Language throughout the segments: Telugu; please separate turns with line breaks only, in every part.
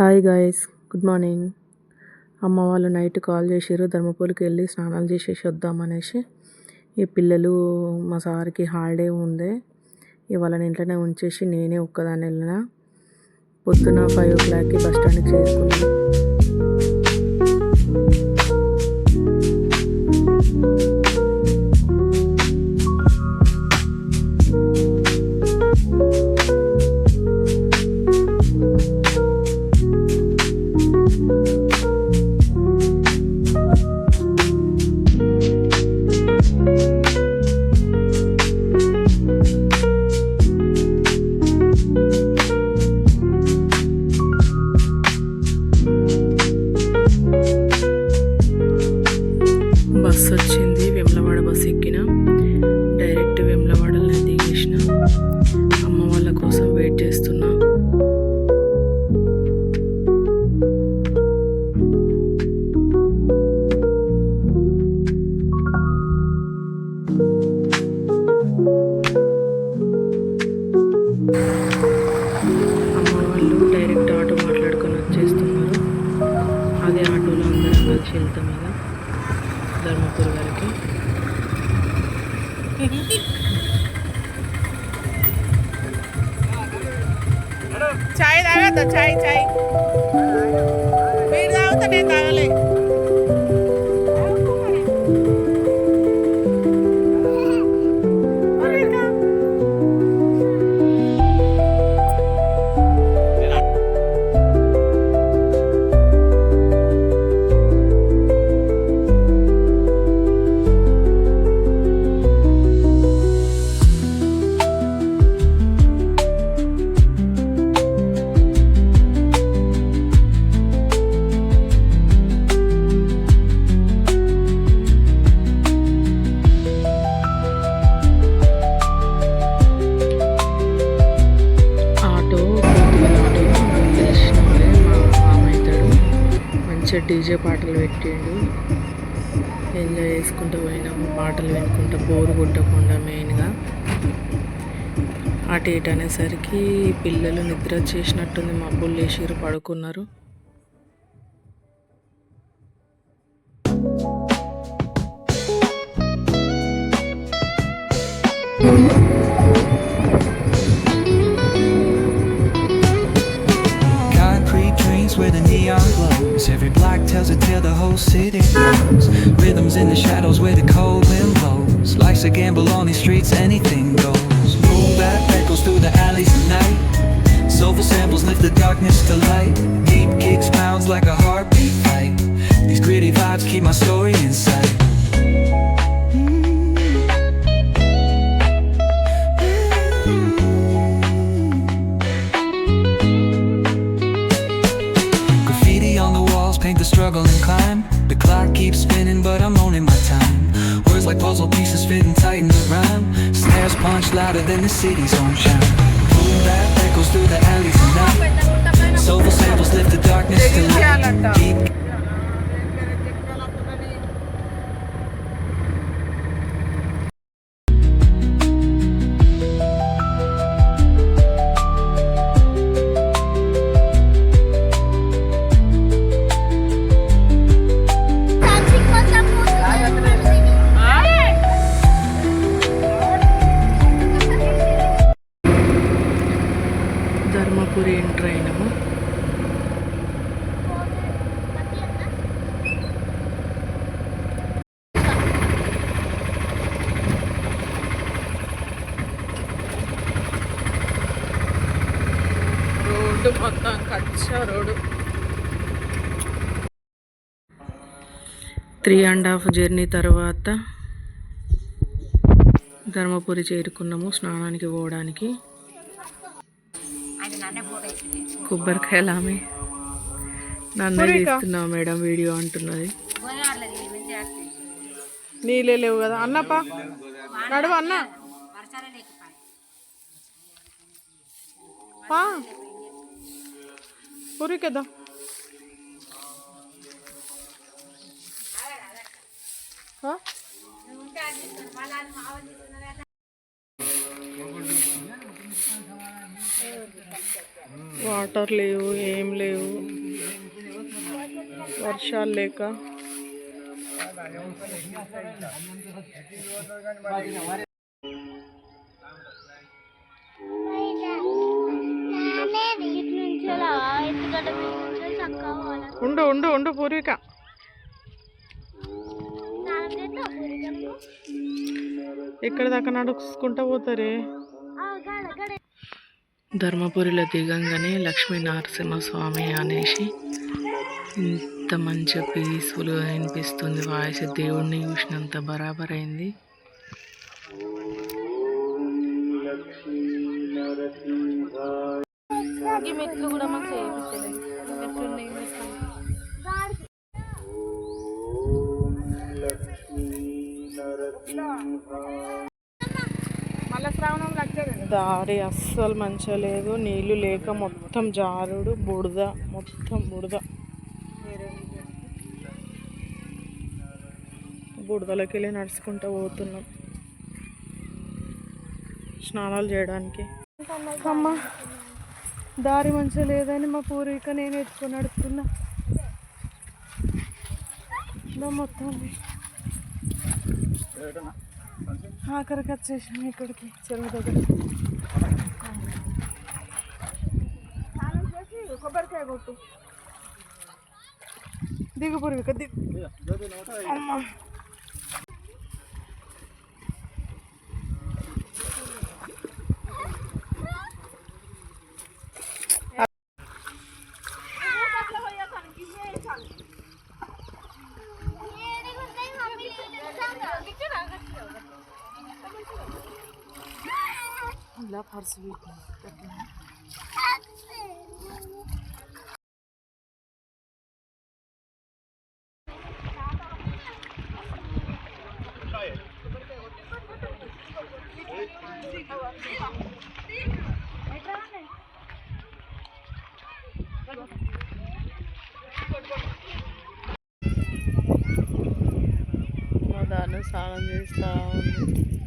హాయ్ గాయస్ గుడ్ మార్నింగ్ అమ్మ వాళ్ళు నైట్ కాల్ చేసిర్రు ధర్మపూర్కి వెళ్ళి స్నానాలు చేసేసి వద్దామనేసి. ఈ పిల్లలు మా సార్కి హాలిడే ఉంది. ఇవాళ ఇంట్లోనే ఉంచేసి నేనే ఒక్కదాన్ని వెళ్ళిన. పొద్దున ఫైవ్ ఓ క్లాక్కి బస్ స్టాండ్కి చేసుకున్నాను బస్ వచ్చింది వెమ్లవాడ బస్ ఎక్కిన డైరెక్ట్ వెమ్లవాడలో దిగేసిన అమ్మ వాళ్ళ కోసం వెయిట్ చేస్తున్నా. అమ్మ వాళ్ళు డైరెక్ట్ ఆటో మాట్లాడుకొని వచ్చేస్తున్నారు. అదే ఆటోలో అందరం కలిసి వెళ్తాం కదా ధర్మపురి వరకు
చాయ్ తాగద్దు చాయ్ చాయ్ మీరు తాగుతా నేను తాగలే
మంచిగా డీజే పాటలు పెట్టిండు. ఎంజాయ్ చేసుకుంటూ పోయినాము పాటలు వినుకుంటూ బోరు కొట్టకుండా మెయిన్గా. అటు ఇటు అనేసరికి పిల్లలు నిద్ర చేసినట్టుంది మబ్బులు లేచిరు పడుకున్నారు.
Whole city knows. Rhythms in the shadows where the cold wind blows. Life's a gamble on these streets, anything goes. Moonlight echoes through the alleys at night. Soulful samples lift the darkness to light. Deep kicks pounds like a heartbeat fight. These gritty vibes keep my story in sight. the city's
on shine road
three and half journey తర్వాత ధర్మపురి చేరుకున్నాము స్నానానికి పోవడానికి. కొబ్బరికాయలు ఆమె నన్ను తీస్తున్నావు మేడం వీడియో అంటున్నది.
నీళ్ళే లేవు కదా. అన్నప్ప నడువు అన్న. పా ఊరికేద్దాం ఆ? వాటర్ లేవు ఏం లేవు వర్షాలు లేక ఉండు ఉండు ఉండు పూర్విక. ఎక్కడ దాకా నడుచుకుంటా పోతారే? ధర్మపురిలో దిగంగానే లక్ష్మీ నరసింహస్వామి అనేసి ఇంత మంచిగా పీస్ఫుల్గా అనిపిస్తుంది. వాయిస్ దేవుడిని చూసినంత బరాబర్ అయింది
ఈ మెట్లు కూడా మాకు ఎట్లున్నాయి
దారి అస్సలు మంచిగా లేదు. నీళ్ళు లేక మొత్తం జారుడు బుడద మొత్తం బుడద బుడదలోకి వెళ్ళి నడుచుకుంటూ పోతున్నాం. స్నానాలు చేయడానికి. అమ్మ. దారి మంచిగా లేదని మా పూర్వీక నేను ఎత్తుకొని నడుపుతున్నా. మొత్తం ఆఖరికి వచ్చేసాం ఇక్కడికి చెరువు దగ్గర. కొబ్బరికాయ కొట్టు దిగు పూర్విక దిగు. అమ్మా. ఇలా పర్సు మా దాన్ని స్నానం చేస్తా ఉంది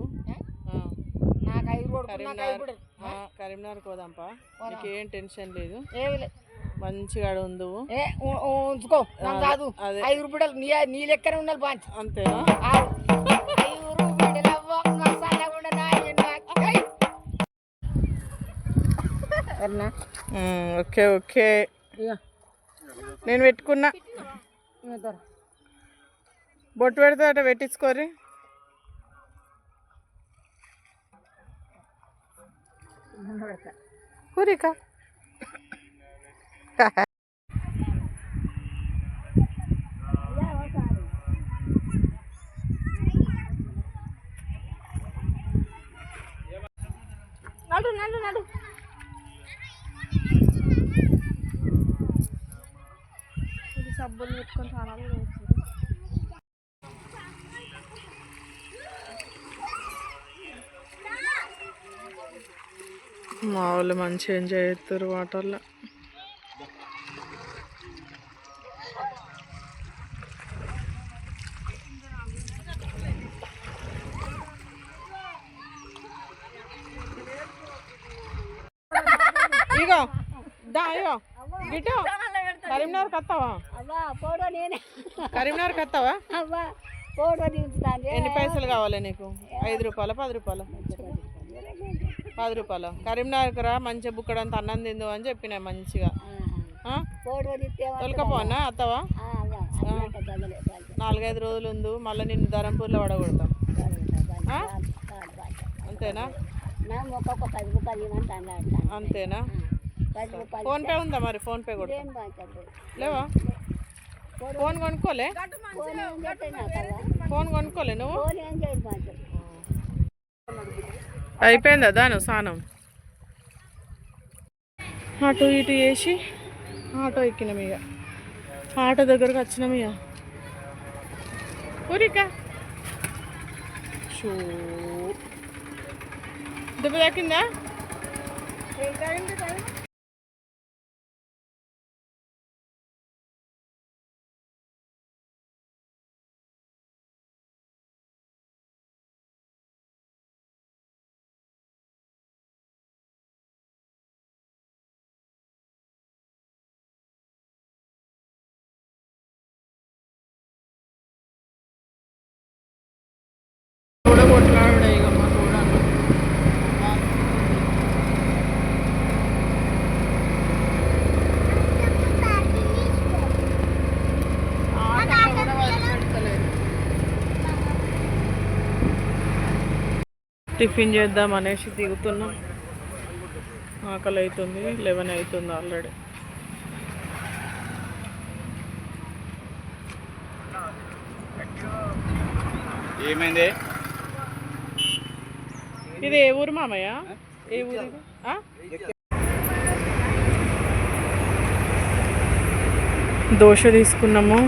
చెప్పు ఆ. కరీంనగర్ కరీంనగర్ పోదాంపా. నీకు ఏం టెన్షన్ లేదు? మంచిగా ఉందువు
ఉంచుకో. నాకు కాదు ఐదు రూపాయలు నీ నీ లెక్కనే ఉండాలి బాంచ్
అంతేనా? Um, okay okay. నేను పెట్టుకున్నా. బొట్టు పెడితే అట్లా పెట్టించుకోరి పూరిక
నడు నడు నడు. సబ్బులు పెట్టుకొని స్నానాలు
మా వాళ్ళు మంచిగా ఎంజాయ్ చేస్తారు వాటర్లో. ఇగో దా కరీంనగర్కి వస్తావా? కరీంనగర్కి వస్తావా?
పోడో దించుతాను
ఎన్ని పైసలు కావాలి నీకు? ఐదు రూపాయలు? పది రూపాయలు. పది రూపాయలు. కరీంనగర్కి రా మంచిగా బుక్కడంత అన్నం తిందు అని చెప్పిన మంచిగా. తొలకపోనా అత్తవా? నాలుగైదు రోజులు ఉంది మళ్ళీ నిన్ను ధరంపూర్లో పడగొడతాం? అంతేనా? అంతేనా? ఫోన్పే ఉందా మరి? ఫోన్పే
బాగుంటుంది
లేవా? ఫోన్ కొనుక్కోలే?
ఫోన్
కొనుక్కోలే నువ్వు
ఫోన్ ఏం చేయదు బాగుంటుంది
అయిపోయిందా? దాను స్నానం. అటు ఇటు వేసి ఆటో ఎక్కినాం ఇక. ఆటో దగ్గరకు వచ్చినాం ఇక. ఊరిక. షూ. దెబ్బ తాకిందా? కూడా కూడా టిఫిన్ చేద్దాం అనేసి దిగుతున్నాం. ఆకలి అవుతుంది లెవెన్ అవుతుంది ఆల్రెడీ.
ఏమైంది?
ఇది ఏ ఊరు మామయ్య? ఏ ఊరు? దోశ తీసుకున్నాము.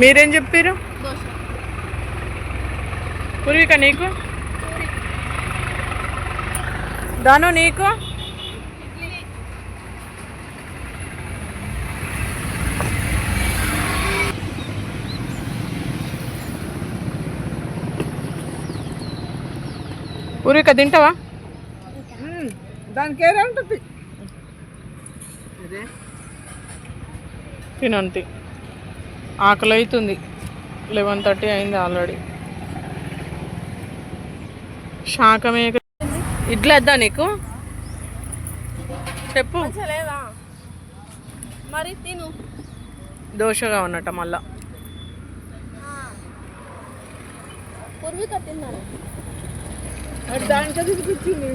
మీరేం చెప్పారు పూర్విక నీకు? దాను నీకు? పూర్విక తింటావా?
దానికి ఏరే ఉంటుంది.
తినంతి. ఆకలి అవుతుంది లెవెన్ థర్టీ అయింది ఆల్రెడీ. శాకమే ఇడ్లు వద్దా నీకు? చెప్పు.
లేదా? మరి తిను.
దోశగా ఉన్నట్ట మళ్ళా.
పూర్వీక తిన్నాను.
అది దానికి తినిపించింది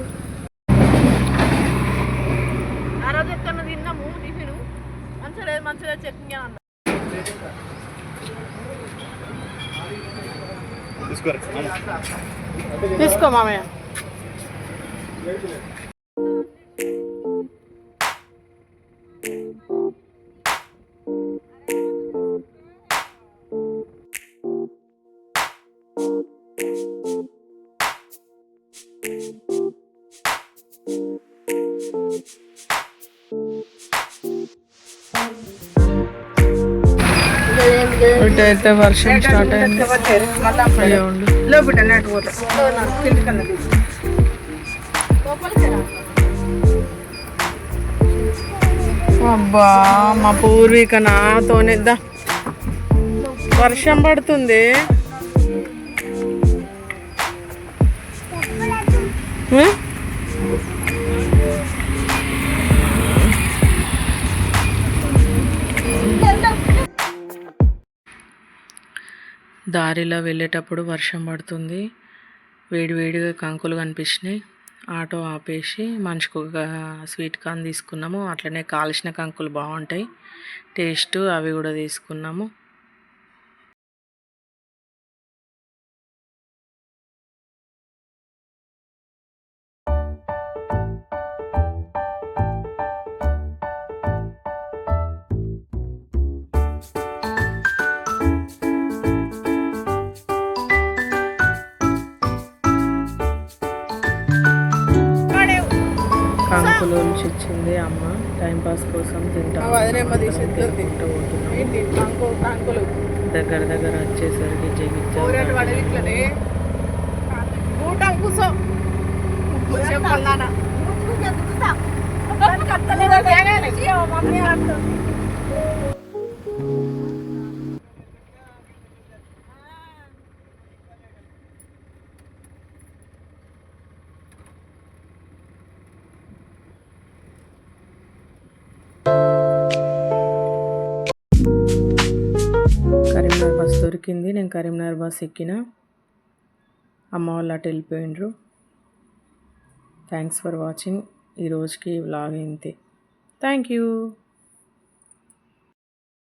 ఆ రోజు ఎక్కడ తిన్నాము టిఫిన్. మంచిగా లేదు మంచిగా చట్నీ అన్న తీసుకో మామయ్య. అయితే వర్షం స్టార్ట్ అయింది. అబ్బా మా పూర్వీక నాతోనేద్దా వర్షం పడుతుంది. హ్మ్? దారిలో వెళ్ళేటప్పుడు వర్షం పడుతుంది. వేడివేడిగా కంకులు కనిపించినాయి. ఆటో ఆపేసి మనిషికి ఒక స్వీట్ కార్న్ తీసుకున్నాము. అట్లనే కాల్చిన కంకులు బాగుంటాయి. టేస్ట్ అవి కూడా తీసుకున్నాము. కంకులు ఉంచి ఇచ్చింది అమ్మ టైంపాస్ కోసం తింటా దగ్గర దగ్గర వచ్చేసరికి
ఊరేటి
దొరికింది. నేను కరీంనగర్ బస్ ఎక్కిన. అమ్మ వాళ్ళు అటు వెళ్ళిపోయిండ్రు. థ్యాంక్స్ ఫర్ వాచింగ్ ఈ రోజుకి వ్లాగ్ ఇంతే. Thank you